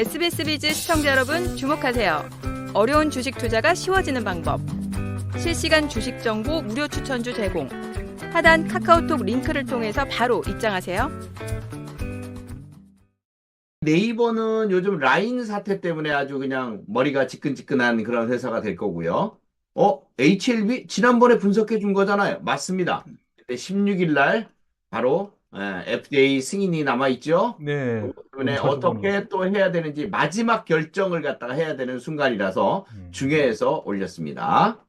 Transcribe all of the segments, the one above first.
SBS 비즈 시청자 여러분 주목하세요. 어려운 주식 투자가 쉬워지는 방법. 실시간 주식 정보 무료 추천주 제공. 하단 카카오톡 링크를 통해서 바로 입장하세요. 네이버는 요즘 라인 사태 때문에 아주 그냥 머리가 지끈지끈한 그런 회사가 될 거고요. 어, HLB 지난번에 분석해 준 거잖아요. 맞습니다. 16일 날 바로 예, FDA 승인이 남아 있죠. 네. 때문에 자주 어떻게 또 해야 되는지 마지막 결정을 갖다가 해야 되는 순간이라서 음. 중요해서 올렸습니다.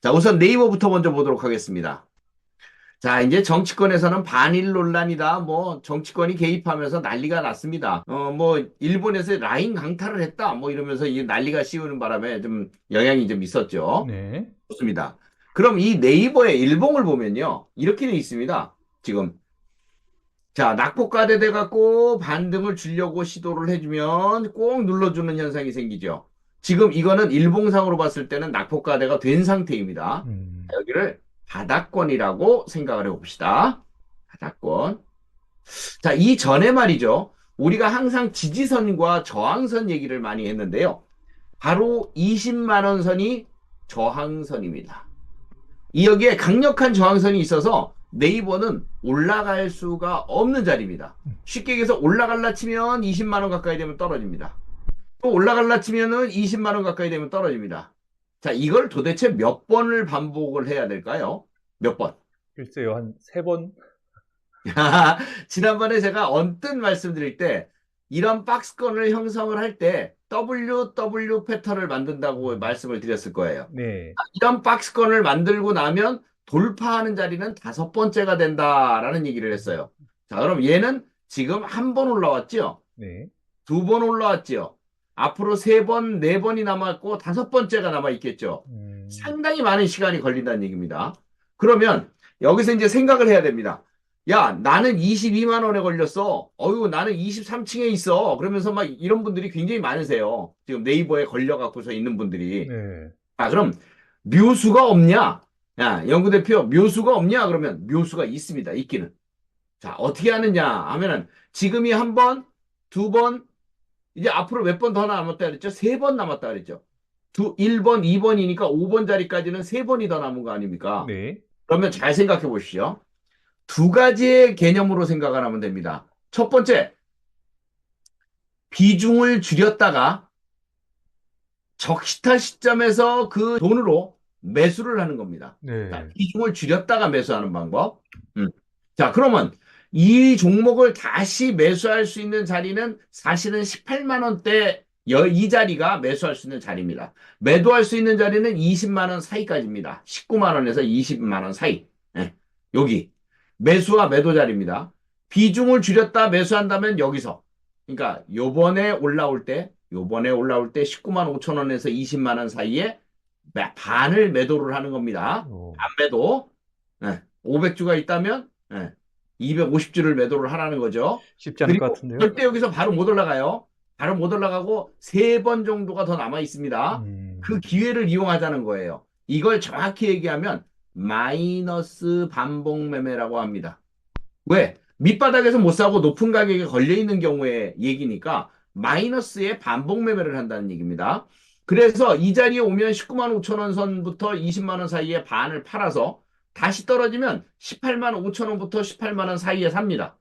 자, 우선 네이버부터 먼저 보도록 하겠습니다. 자, 이제 정치권에서는 반일 논란이다. 뭐, 정치권이 개입하면서 난리가 났습니다. 어, 뭐, 일본에서 라인 강탈을 했다. 뭐, 이러면서 이 난리가 씌우는 바람에 좀 영향이 좀 있었죠. 네. 좋습니다. 그럼 이 네이버의 일봉을 보면요. 이렇게 돼 있습니다. 지금. 자, 낙폭과대 돼갖고 반등을 주려고 시도를 해주면 꼭 눌러주는 현상이 생기죠. 지금 이거는 일봉상으로 봤을 때는 낙폭과대가 된 상태입니다. 음. 여기를 바닥권이라고 생각을 해봅시다. 바닥권. 자, 이 전에 말이죠. 우리가 항상 지지선과 저항선 얘기를 많이 했는데요. 바로 20만원 선이 저항선입니다. 이 여기에 강력한 저항선이 있어서 네이버는 올라갈 수가 없는 자리입니다. 쉽게 얘기해서 올라갈라 치면 20만원 가까이 되면 떨어집니다. 또 올라갈라 치면은 20만원 가까이 되면 떨어집니다. 자, 이걸 도대체 몇 번을 반복을 해야 될까요? 몇 번? 글쎄요, 한 세 번. 지난번에 제가 언뜻 말씀드릴 때 이런 박스권을 형성을 할 때 WW 패턴을 만든다고 말씀을 드렸을 거예요. 네. 이런 박스권을 만들고 나면 돌파하는 자리는 다섯 번째가 된다라는 얘기를 했어요. 자, 그럼 얘는 지금 한 번 올라왔죠? 네. 두 번 올라왔죠? 앞으로 세 번, 네 번이 남았고 다섯 번째가 남아 있겠죠? 음. 상당히 많은 시간이 걸린다는 얘기입니다. 그러면 여기서 이제 생각을 해야 됩니다. 야, 나는 22만 원에 걸렸어. 어유, 나는 23층에 있어. 그러면서 막 이런 분들이 굉장히 많으세요. 지금 네이버에 걸려 갖고서 있는 분들이. 네. 아, 그럼 묘수가 없냐? 야, 연구대표 묘수가 없냐? 그러면 묘수가 있습니다. 있기는. 자, 어떻게 하느냐 하면은 지금이 한 번, 두 번, 이제 앞으로 몇 번 더 남았다 그랬죠? 세 번 남았다 그랬죠? 두, 1번, 2번이니까 5번 자리까지는 세 번이 더 남은 거 아닙니까? 네. 그러면 잘 생각해 보시죠. 두 가지의 개념으로 생각을 하면 됩니다. 첫 번째, 비중을 줄였다가 적시타 시점에서 그 돈으로 매수를 하는 겁니다. 네. 자, 비중을 줄였다가 매수하는 방법. 음. 자, 그러면 이 종목을 다시 매수할 수 있는 자리는 사실은 18만 원대 여- 이 자리가 매수할 수 있는 자리입니다. 매도할 수 있는 자리는 20만 원 사이까지입니다. 19만 원에서 20만 원 사이. 예, 여기 매수와 매도 자리입니다. 비중을 줄였다 매수한다면 여기서 그러니까 요번에 올라올 때 요번에 올라올 때 19만 5천 원에서 20만 원 사이에 매- 반을 매도를 하는 겁니다. 어. 안 매도. 예, 500주가 있다면 예, 250주를 매도를 하라는 거죠. 쉽지 않을 것 같은데요. 절대 여기서 바로 못 올라가요. 바로 못 올라가고 세 번 정도가 더 남아 있습니다. 음. 그 기회를 이용하자는 거예요. 이걸 정확히 얘기하면 마이너스 반복 매매라고 합니다. 왜? 밑바닥에서 못 사고 높은 가격에 걸려 있는 경우의 얘기니까 마이너스의 반복 매매를 한다는 얘기입니다. 그래서 이 자리에 오면 19만 5천 원 선부터 20만 원 사이에 반을 팔아서 다시 떨어지면 18만 5천 원부터 18만 원 사이에 삽니다.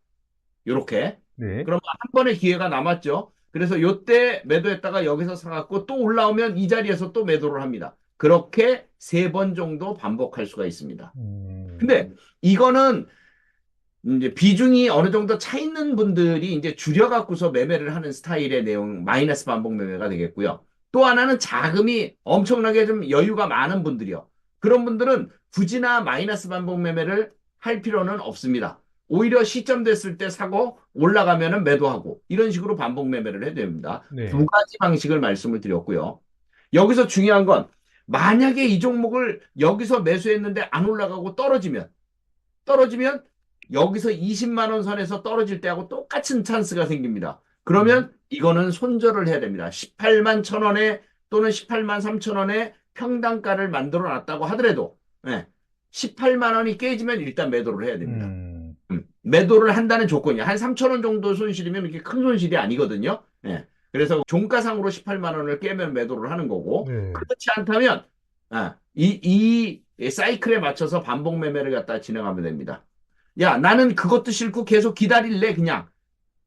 요렇게. 네. 그러면 한 번의 기회가 남았죠. 그래서 요때 매도했다가 여기서 사갖고 또 올라오면 이 자리에서 또 매도를 합니다. 그렇게 세 번 정도 반복할 수가 있습니다. 음. 근데 이거는 이제 비중이 어느 정도 차 있는 분들이 이제 줄여갖고서 매매를 하는 스타일의 내용, 마이너스 반복 매매가 되겠고요. 또 하나는 자금이 엄청나게 좀 여유가 많은 분들이요. 그런 분들은 굳이나 마이너스 반복 매매를 할 필요는 없습니다. 오히려 시점 됐을 때 사고 올라가면은 매도하고 이런 식으로 반복 매매를 해야 됩니다. 네. 두 가지 방식을 말씀을 드렸고요. 여기서 중요한 건 만약에 이 종목을 여기서 매수했는데 안 올라가고 떨어지면 떨어지면 여기서 20만 원 선에서 떨어질 때하고 똑같은 찬스가 생깁니다. 그러면 이거는 손절을 해야 됩니다. 18만 천 원에 또는 18만 3천 원에 평단가를 만들어 놨다고 하더라도 예, 18만 원이 깨지면 일단 매도를 해야 됩니다. 음. 음, 매도를 한다는 조건이야. 한 3천 원 정도 손실이면 이렇게 큰 손실이 아니거든요. 예. 그래서 종가상으로 18만 원을 깨면 매도를 하는 거고 네. 그렇지 않다면 아, 이, 이 사이클에 맞춰서 반복 매매를 갖다 진행하면 됩니다. 야, 나는 그것도 싫고 계속 기다릴래 그냥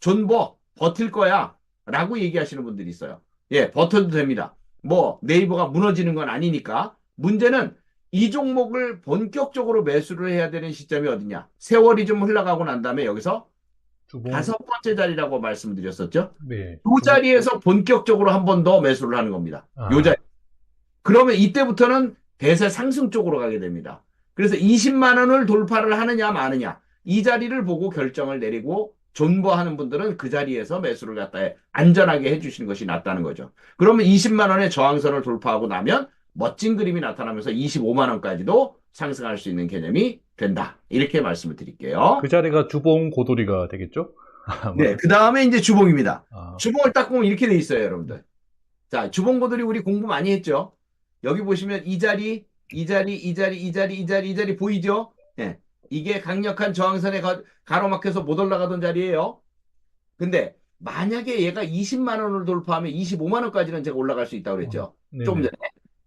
존버 버틸 거야 라고 얘기하시는 분들이 있어요. 예, 버텨도 됩니다. 뭐 네이버가 무너지는 건 아니니까 문제는 이 종목을 본격적으로 매수를 해야 되는 시점이 어디냐? 세월이 좀 흘러가고 난 다음에 여기서. 다섯 번째 자리라고 말씀드렸었죠. 네. 이 자리에서 본격적으로 한 번 더 매수를 하는 겁니다. 아. 요 자리. 그러면 이때부터는 대세 상승 쪽으로 가게 됩니다. 그래서 20만 원을 돌파를 하느냐 마느냐 이 자리를 보고 결정을 내리고 존버하는 분들은 그 자리에서 매수를 갖다 해 안전하게 해주시는 것이 낫다는 거죠. 그러면 20만 원의 저항선을 돌파하고 나면 멋진 그림이 나타나면서 25만 원까지도 상승할 수 있는 개념이 된다. 이렇게 말씀을 드릴게요. 그 자리가 주봉 고돌이가 되겠죠? 네, 그 다음에 이제 주봉입니다. 아, 주봉을 딱 보면 이렇게 돼 있어요, 여러분들. 자, 주봉고들이 우리 공부 많이 했죠? 여기 보시면 이 자리, 이 자리, 이 자리, 이 자리, 이 자리, 이 자리 보이죠? 예. 이게 강력한 저항선에 가, 가로막혀서 못 올라가던 자리예요. 근데 만약에 얘가 20만 원을 돌파하면 25만 원까지는 제가 올라갈 수 있다고 그랬죠. 네. 조금 전에.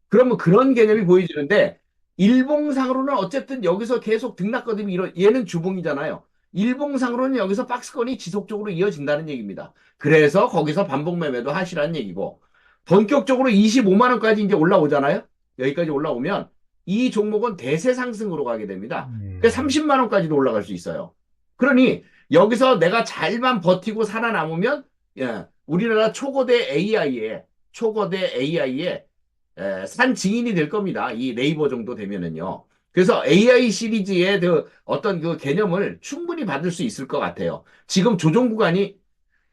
그러면 그런 개념이 보여지는데 일봉상으로는 어쨌든 여기서 계속 등락거림이 이런 얘는 주봉이잖아요. 일봉상으로는 여기서 박스권이 지속적으로 이어진다는 얘기입니다. 그래서 거기서 반복 매매도 하시라는 얘기고 본격적으로 25만 원까지 이제 올라오잖아요. 여기까지 올라오면 이 종목은 대세 상승으로 가게 됩니다. 음. 그러니까 30만 원까지도 올라갈 수 있어요. 그러니 여기서 내가 잘만 버티고 살아남으면 예, 우리나라 초거대 AI에 초거대 AI에 에, 산 증인이 될 겁니다. 이 네이버 정도 되면은요. 그래서 AI 시리즈의 그 어떤 그 개념을 충분히 받을 수 있을 것 같아요. 지금 조정 구간이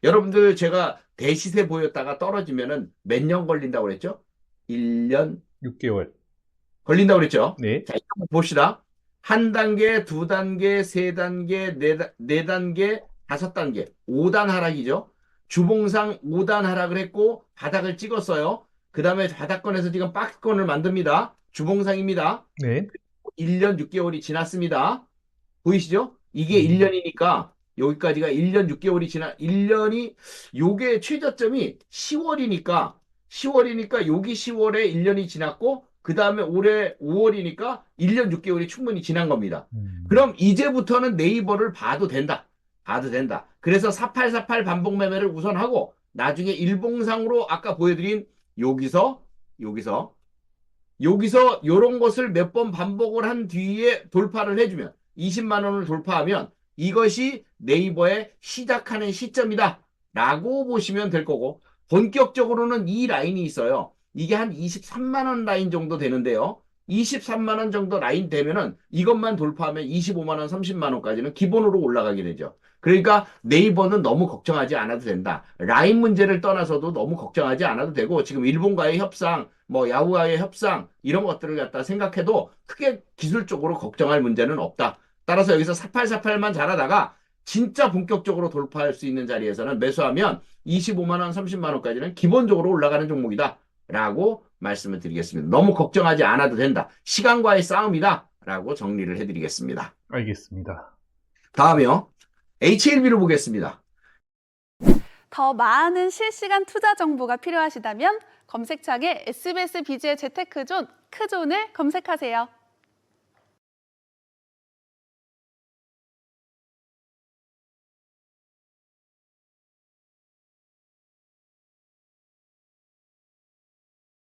여러분들 제가 대시세 보였다가 떨어지면은 몇 년 걸린다고 그랬죠? 1년 6개월. 걸린다고 그랬죠? 네. 자, 한번 봅시다. 한 단계, 두 단계, 세 단계, 네, 다- 네 단계, 다섯 단계, 5단 하락이죠. 주봉상 5단 하락을 했고 바닥을 찍었어요. 그 다음에 바닥권에서 지금 박스권을 만듭니다. 주봉상입니다. 네. 1년 6개월이 지났습니다. 보이시죠? 이게 음. 1년이니까 여기까지가 1년 6개월이 지나 1년이 요게 최저점이 10월이니까 10월이니까 여기 10월에 1년이 지났고 그 다음에 올해 5월이니까 1년 6개월이 충분히 지난 겁니다. 음. 그럼 이제부터는 네이버를 봐도 된다. 봐도 된다. 그래서 4848 반복 매매를 우선 하고 나중에 일봉상으로 아까 보여드린 여기서 여기서 여기서 요런 것을 몇 번 반복을 한 뒤에 돌파를 해주면 20만 원을 돌파하면 이것이 네이버의 시작하는 시점이다. 라고 보시면 될 거고 본격적으로는 이 라인이 있어요. 이게 한 23만 원 라인 정도 되는데요. 23만 원 정도 라인 되면은 이것만 돌파하면 25만 원, 30만 원까지는 기본으로 올라가게 되죠. 그러니까 네이버는 너무 걱정하지 않아도 된다. 라인 문제를 떠나서도 너무 걱정하지 않아도 되고 지금 일본과의 협상, 뭐 야후와의 협상 이런 것들을 갖다 생각해도 크게 기술적으로 걱정할 문제는 없다. 따라서 여기서 4848만 잘하다가 진짜 본격적으로 돌파할 수 있는 자리에서는 매수하면 25만 원, 30만 원까지는 기본적으로 올라가는 종목이다. 라고 말씀을 드리겠습니다. 너무 걱정하지 않아도 된다. 시간과의 싸움이다. 라고 정리를 해드리겠습니다. 알겠습니다. 다음에요. HLB를 보겠습니다. 더 많은 실시간 투자 정보가 필요하시다면 검색창에 SBS 비즈의 재테크존 크존을 검색하세요.